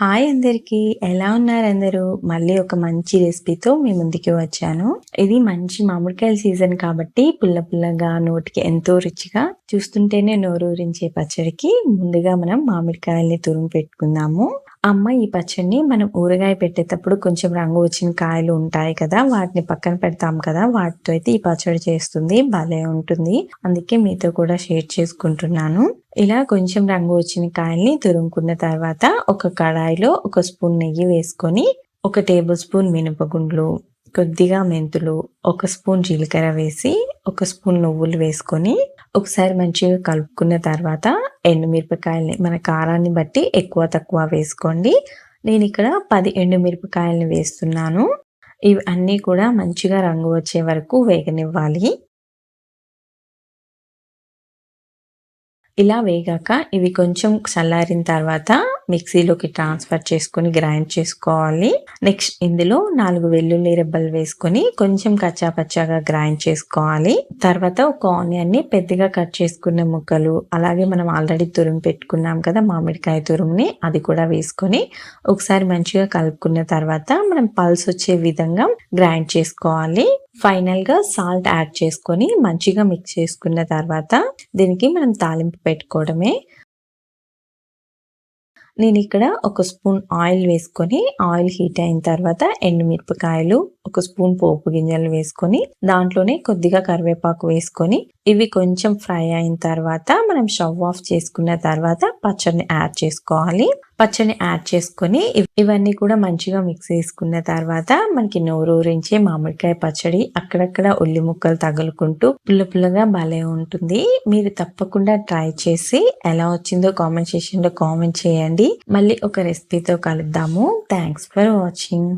Hi అందరికీ. ఎలా ఉన్నారు అందరూ? మళ్ళీ ఒక మంచి రెసిపీతో మీ ముందుకి వచ్చాను. ఇది మంచి మామిడికాయల సీజన్ కాబట్టి పుల్ల పుల్లగా నోటికి ఎంతో రుచిగా చూస్తుంటేనే నోరూరించే పచ్చడికి ముందుగా మనం మామిడికాయల్ని తురుము పెట్టుకుందాము. అమ్మ ఈ పచ్చడిని మనం ఊరగాయ పెట్టేటప్పుడు కొంచెం రంగు వచ్చిన కాయలు ఉంటాయి కదా వాటిని పక్కన పెడతాం కదా వాటితో అయితే ఈ పచ్చడి చేస్తుంది. భలే ఉంటుంది. అందుకే మీతో కూడా షేర్ చేసుకుంటున్నాను. ఇలా కొంచెం రంగు వచ్చిన కాయల్ని తురుముకున్న తర్వాత ఒక కడాయిలో ఒక స్పూన్ నెయ్యి వేసుకొని ఒక టేబుల్ స్పూన్ మినపగుండ్లు కొద్దిగా మెంతులు ఒక స్పూన్ జీలకర్ర వేసి ఒక స్పూన్ నువ్వులు వేసుకొని ఒకసారి మంచిగా కలుపుకున్న తర్వాత ఎండుమిరపకాయల్ని మన కారాన్ని బట్టి ఎక్కువ తక్కువ వేసుకోండి. నేను ఇక్కడ పది ఎండుమిరపకాయలని వేస్తున్నాను. ఇవి అన్నీ కూడా మంచిగా రంగు వచ్చే వరకు వేగనివ్వాలి. ఇలా వేగాక ఇవి కొంచెం చల్లారిన తర్వాత మిక్సీలోకి ట్రాన్స్ఫర్ చేసుకొని గ్రైండ్ చేసుకోవాలి. నెక్స్ట్ ఇందులో నాలుగు వెల్లుల్లి రెబ్బలు వేసుకొని కొంచెం కచ్చా పచ్చాగా గ్రైండ్ చేసుకోవాలి. తర్వాత ఒక ఆనియన్ని పెద్దగా కట్ చేసుకున్న ముక్కలు అలాగే మనం ఆల్రెడీ తురుము పెట్టుకున్నాం కదా మామిడికాయ తురుముని అది కూడా వేసుకొని ఒకసారి మంచిగా కలుపుకున్న తర్వాత మనం పల్స్ వచ్చే విధంగా గ్రైండ్ చేసుకోవాలి. ఫైనల్గా సాల్ట్ యాడ్ చేసుకొని మంచిగా మిక్స్ చేసుకున్న తర్వాత దీనికి మనం తాలింపు పెట్టుకోవడమే. నేను ఇక్కడ ఒక స్పూన్ ఆయిల్ వేసుకొని ఆయిల్ హీట్ అయిన తర్వాత ఎండుమిరపకాయలు ఒక స్పూన్ పోపు గింజలు వేసుకొని దాంట్లోనే కొద్దిగా కరివేపాకు వేసుకొని ఇవి కొంచెం ఫ్రై అయిన తర్వాత మనం స్టవ్ ఆఫ్ చేసుకున్న తర్వాత పచ్చడిని యాడ్ చేసుకోవాలి. పచ్చడిని యాడ్ చేసుకొని ఇవన్నీ కూడా మంచిగా మిక్స్ చేసుకున్న తర్వాత మనకి నోరూరించే మామిడికాయ పచ్చడి అక్కడక్కడ ఉల్లి ముక్కలు తగులుకుంటూ పుల్ల పుల్లగా భలే ఉంటుంది. మీరు తప్పకుండా ట్రై చేసి ఎలా వచ్చిందో కామెంట్ సెక్షన్లో కామెంట్ చేయండి. మళ్ళీ ఒక రెసిపీతో కలుద్దాము. Thanks for watching.